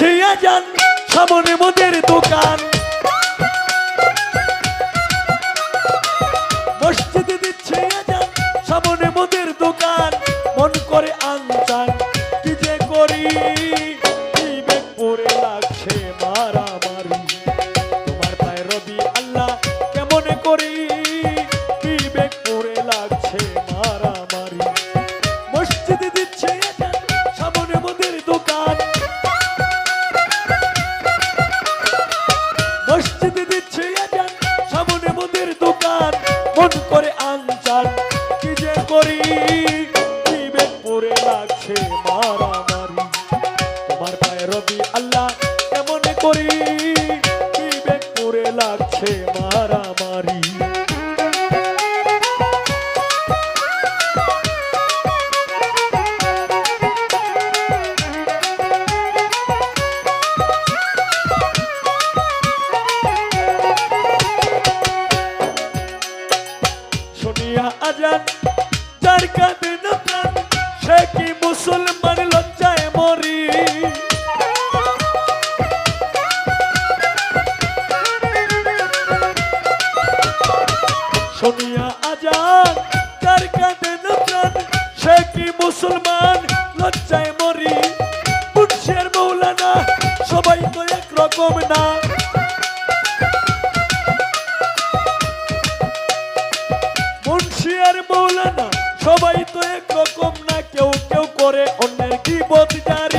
মসজিদে যান সামনে মোদের মন করে আনচান, কি যে করি? বিবেক পড়ে লাগছে মারামারি। তোমার পায়ে রবি আল্লাহ কেমন করি বিবেক পড়ে লাগছে মারামারি। সবাই তো একরকম না কেউ কেউ করে অন্যের কি জারি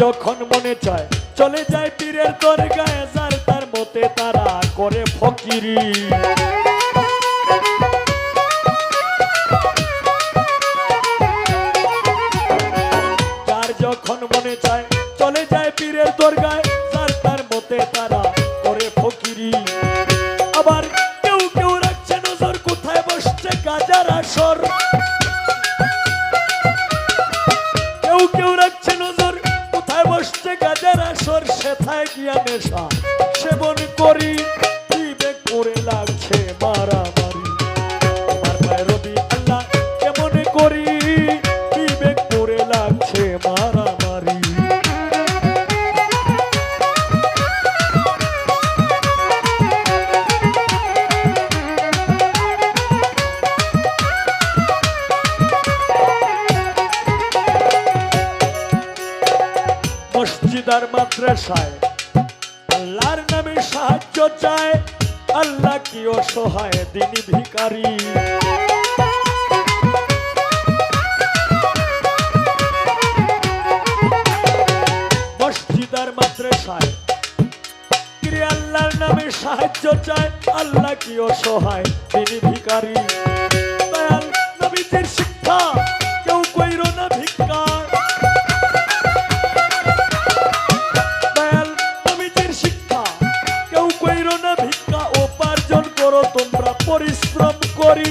যখন মনে চায়, চলে যায় পীরের দরগায়, যার তার মতে তারা করে ফকিরি। যার যখন মনে চায়, চলে যায় পীরের গায়ে যার তার মতে তারা সেথায় গিয়া নেশা সেবন করি মসজিদ আর মাদ্রাসায়। আল্লাহর নামে সাহায্য চায় আল্লাহ কি অসহায় দিনী ভিকারী মসজিদ আর মাদ্রাসায় কিরে আল্লাহর নামে সাহায্য চায় আল্লাহ কি অসহায় তিনি ভিকারী দয়াল নবীজির শিক্ষা করো তোমরা পরিশ্রম করি।